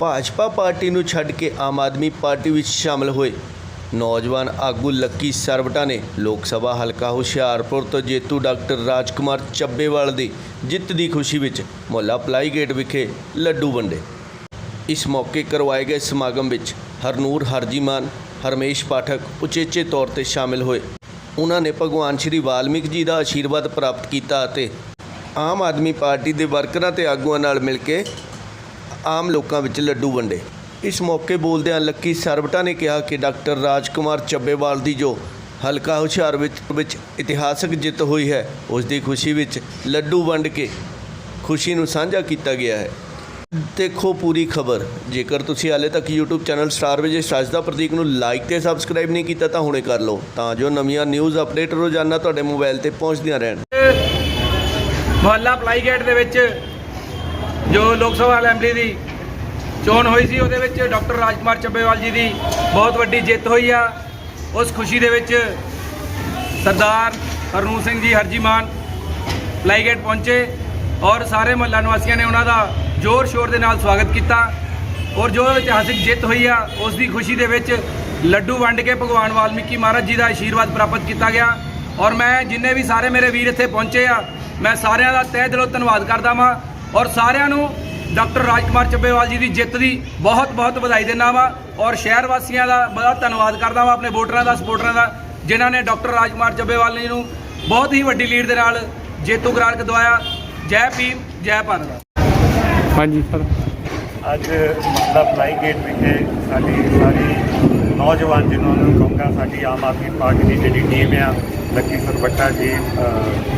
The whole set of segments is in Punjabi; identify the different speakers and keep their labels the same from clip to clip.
Speaker 1: ਭਾਜਪਾ ਪਾਰਟੀ ਨੂੰ ਛੱਡ ਕੇ ਆਮ ਆਦਮੀ ਪਾਰਟੀ ਵਿੱਚ ਸ਼ਾਮਲ ਹੋਏ। ਨੌਜਵਾਨ ਆਗੂ ਲੱਕੀ ਸਰਵਟਾ ਨੇ ਲੋਕ ਸਭਾ ਹਲਕਾ ਹੁਸ਼ਿਆਰਪੁਰ ਤੋਂ ਜੇਤੂ ਡਾਕਟਰ ਰਾਜਕੁਮਾਰ ਚੱਬੇਵਾਲ ਦੀ ਜਿੱਤ ਦੀ ਖੁਸ਼ੀ ਵਿੱਚ ਮੁਹੱਲਾ ਪਲਾਈ ਗੇਟ ਵਿਖੇ ਲੱਡੂ ਵੰਡੇ। ਇਸ ਮੌਕੇ ਕਰਵਾਏ ਗਏ ਸਮਾਗਮ ਵਿੱਚ ਹਰਨੂਰ ਹਰਜੀਮਾਨ, ਹਰਮੇਸ਼ ਪਾਠਕ ਉਚੇਚੇ ਤੌਰ ਤੇ ਸ਼ਾਮਿਲ ਹੋਏ। ਉਹਨਾਂ ਨੇ ਭਗਵਾਨ ਸ਼੍ਰੀ ਵਾਲਮੀਕ ਜੀ ਦਾ ਆਸ਼ੀਰਵਾਦ ਪ੍ਰਾਪਤ ਕੀਤਾ ਅਤੇ ਆਮ ਆਦਮੀ ਪਾਰਟੀ ਦੇ ਵਰਕਰਾਂ ਤੇ ਆਗੂਆਂ ਨਾਲ ਮਿਲ ਕੇ ਆਮ ਲੋਕਾਂ ਵਿੱਚ ਲੱਡੂ ਵੰਡੇ। ਇਸ ਮੌਕੇ ਬੋਲਦਿਆਂ ਲੱਕੀ ਸਰਵਟਾ ਨੇ ਕਿਹਾ ਕਿ ਡਾਕਟਰ ਰਾਜਕੁਮਾਰ ਚੱਬੇਵਾਲ ਦੀ ਜੋ ਹਲਕਾ ਹੁਸ਼ਿਆਰ ਵਿੱਚ ਵਿੱਚ ਇਤਿਹਾਸਕ ਜਿੱਤ ਹੋਈ ਹੈ, ਉਸ ਦੀ ਖੁਸ਼ੀ ਵਿੱਚ ਲੱਡੂ ਵੰਡ ਕੇ ਖੁਸ਼ੀ ਨੂੰ ਸਾਂਝਾ ਕੀਤਾ ਗਿਆ ਹੈ। ਦੇਖੋ ਪੂਰੀ ਖਬਰ। ਜੇਕਰ ਤੁਸੀਂ ਹਾਲੇ ਤੱਕ YouTube ਚੈਨਲ ਸਟਾਰ ਵਿਜੇ ਸੱਚ ਦਾ ਪ੍ਰਤੀਕ ਨੂੰ ਲਾਈਕ ਤੇ ਸਬਸਕ੍ਰਾਈਬ ਨਹੀਂ ਕੀਤਾ, ਤਾਂ ਹੁਣੇ ਕਰ ਲਓ। ਤਾਂ ਜੋ ਨਵੀਆਂ ਨਿਊਜ਼ ਅਪਡੇਟ ਰੋਜ਼ਾਨਾ ਤੁਹਾਡੇ ਮੋਬਾਈਲ ਤੇ ਪਹੁੰਚਦੀਆਂ ਰਹਿਣ।
Speaker 2: ਮੁਹੱਲਾ ਪਲਾਈ ਦੇ ਵਿੱਚ ਜੋ ਲੋਕ ਸਭਾ ਅਸੈਂਬਲੀ ਦੀ ਚੋਣ ਹੋਈ ਸੀ, ਉਹਦੇ ਵਿੱਚ ਡਾਕਟਰ ਰਾਜਕੁਮਾਰ ਚੱਬੇਵਾਲ ਜੀ ਦੀ ਬਹੁਤ ਵੱਡੀ ਜਿੱਤ ਹੋਈ ਆ। ਉਸ ਖੁਸ਼ੀ ਦੇ ਵਿੱਚ ਸਰਦਾਰ ਹਰਨੂਰ ਸਿੰਘ ਜੀ ਹਰਜੀਮਾਨ ਪਲਾਈਗੇਟ ਪਹੁੰਚੇ ਔਰ ਸਾਰੇ ਮਹੱਲਾ ਨਿਵਾਸੀਆਂ ਨੇ ਉਹਨਾਂ ਦਾ ਜ਼ੋਰ ਸ਼ੋਰ ਦੇ ਨਾਲ ਸਵਾਗਤ ਕੀਤਾ ਔਰ ਜੋ ਇਤਿਹਾਸਿਕ ਜਿੱਤ ਹੋਈ ਆ, ਉਸ ਦੀ ਖੁਸ਼ੀ ਦੇ ਵਿੱਚ ਲੱਡੂ ਵੰਡ ਕੇ ਭਗਵਾਨ ਵਾਲਮੀਕੀ ਮਹਾਰਾਜ ਜੀ ਦਾ ਆਸ਼ੀਰਵਾਦ ਪ੍ਰਾਪਤ ਕੀਤਾ ਗਿਆ ਔਰ ਮੈਂ ਜਿੰਨੇ ਵੀ ਸਾਰੇ ਮੇਰੇ ਵੀਰ ਇੱਥੇ ਪਹੁੰਚੇ ਆ, ਮੈਂ ਸਾਰਿਆਂ ਦਾ ਤਹਿ ਦਿਲੋਂ ਧੰਨਵਾਦ ਕਰਦਾ ਵਾਂ। ਔਰ ਸਾਰਿਆਂ ਨੂੰ ਡਾਕਟਰ ਰਾਜਕੁਮਾਰ ਚੱਬੇਵਾਲ ਜੀ ਦੀ ਜਿੱਤ ਦੀ ਬਹੁਤ ਬਹੁਤ ਵਧਾਈ ਦਿੰਦਾ ਵਾਂ ਔਰ ਸ਼ਹਿਰ ਵਾਸੀਆਂ ਦਾ ਬੜਾ ਧੰਨਵਾਦ ਕਰਦਾ ਵਾਂ, ਆਪਣੇ ਵੋਟਰਾਂ ਦਾ ਸਪੋਰਟਰਾਂ ਦਾ, ਜਿਨ੍ਹਾਂ ਨੇ ਡਾਕਟਰ ਰਾਜਕੁਮਾਰ ਚੱਬੇਵਾਲ ਜੀ ਨੂੰ ਬਹੁਤ ਹੀ ਵੱਡੀ ਲੀਡ ਦੇ ਨਾਲ ਜੇਤੂ ਕਰਾਰ ਦਵਾਇਆ। ਜੈ ਭੀਮ, ਜੈ ਭਾਰਤ।
Speaker 3: ਹਾਂਜੀ, ਸਰ।
Speaker 4: ਅੱਜ ਮਤਲਬ ਫਲਾਈ ਗੇਟ ਵਿਖੇ ਸਾਡੀ ਸਾਰੀ ਨੌਜਵਾਨ ਜਿਨ੍ਹਾਂ ਨੂੰ ਕਹੂੰਗਾ, ਸਾਡੀ ਆਮ ਆਦਮੀ ਪਾਰਟੀ ਦੀ ਜਿਹੜੀ ਟੀਮ ਆ, ਲੱਕੀ ਸਰਵੱਟਾ ਜੀ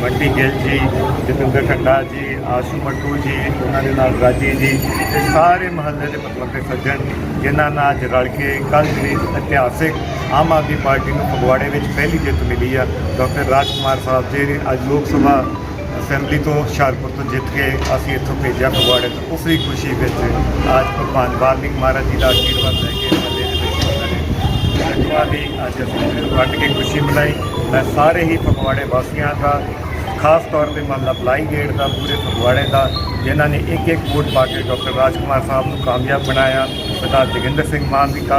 Speaker 4: ਬੰਟੀ ਗਿੱਲ ਜੀ, ਜਤਿੰਦਰ ਖੱਟਾ ਜੀ, ਆਸ਼ੂ ਮੱਟੂ ਜੀ, ਉਹਨਾਂ ਦੇ ਨਾਲ ਰਾਜੀ ਜੀ ਤੇ ਸਾਰੇ ਮਹੱਲੇ ਦੇ ਮਤਲਬ ਦੇ ਸੱਜਣ, ਜਿਨ੍ਹਾਂ ਨਾਲ ਅੱਜ ਰਲ ਕੇ ਕੱਲ੍ਹ ਜਿਹੜੀ ਇਤਿਹਾਸਿਕ ਆਮ ਆਦਮੀ ਪਾਰਟੀ ਨੂੰ ਫਗਵਾੜੇ ਵਿੱਚ ਪਹਿਲੀ ਜਿੱਤ ਮਿਲੀ ਆ, ਡਾਕਟਰ ਰਾਜ ਕੁਮਾਰ ਸਾਹਿਬ ਜੀ ਅੱਜ ਲੋਕ ਸਭਾ ਅਸੈਂਬਲੀ ਤੋਂ ਹੁਸ਼ਿਆਰਪੁਰ ਤੋਂ ਜਿੱਤ ਕੇ ਅਸੀਂ ਇੱਥੋਂ ਭੇਜਿਆ ਫਗਵਾੜੇ ਤੋਂ। ਉਸੇ ਖੁਸ਼ੀ ਵਿੱਚ ਅੱਜ ਭਗਵਾਨ ਵਾਲਮੀਕ ਮਹਾਰਾਜ ਜੀ ਦਾ ਆਸ਼ੀਰਵਾਦ ਲੈ ਕੇ ਮੱਲੇ ਦੇ ਵਿੱਚ ਉਹਨਾਂ ਨੇ। ਦੀ ਅੱਜ ਅਸੀਂ ਵੰਡ ਕੇ ਖੁਸ਼ੀ ਮਨਾਈ। ਮੈਂ ਸਾਰੇ ਹੀ ਫਗਵਾੜੇ ਵਾਸੀਆਂ ਦਾ ਖਾਸ ਤੌਰ ਤੇ ਮਹੱਲਾ ਪਲਾਈ ਗੇਟ ਦਾ, ਪੂਰੇ ਫਗਵਾੜੇ ਦਾ, ਜਿਨ੍ਹਾਂ ਨੇ ਇੱਕ ਇੱਕ ਵੋਟ ਪਾ ਕੇ ਡਾਕਟਰ ਰਾਜਕੁਮਾਰ ਸਾਹਿਬ ਨੂੰ ਕਾਮਯਾਬ ਬਣਾਇਆ, ਸਰਦਾਰ ਜੋਗਿੰਦਰ ਸਿੰਘ ਮਾਨ ਦੀ ਕਾ,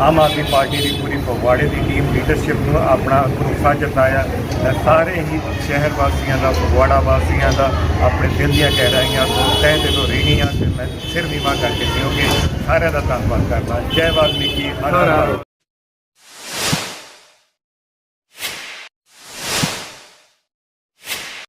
Speaker 4: ਆਮ ਆਦਮੀ ਪਾਰਟੀ ਦੀ ਪੂਰੀ ਫਗਵਾੜੇ ਦੀ ਟੀਮ ਲੀਡਰਸ਼ਿਪ ਨੂੰ ਆਪਣਾ ਭਰੋਸਾ ਜਤਾਇਆ ਮੈਂ ਸਾਰੇ ਹੀ ਸ਼ਹਿਰ ਵਾਸੀਆਂ ਦਾ, ਫਗਵਾੜਾ ਵਾਸੀਆਂ ਦਾ, ਆਪਣੇ ਦਿਲ ਦੀਆਂ ਗਹਿਰਾਈਆਂ ਤੋਂ ਤਹਿ ਦਿਲੋਂ ਰੀਣੀ ਹਾਂ ਤੇ ਮੈਂ ਸਿਰ ਨੀਵਾਂ ਕਰਕੇ ਦਿਓਗੇ, ਸਾਰਿਆਂ ਦਾ ਧੰਨਵਾਦ ਕਰਦਾ। ਜੈ ਵਾਲਮੀਕੀ, ਹਰ ਹਰ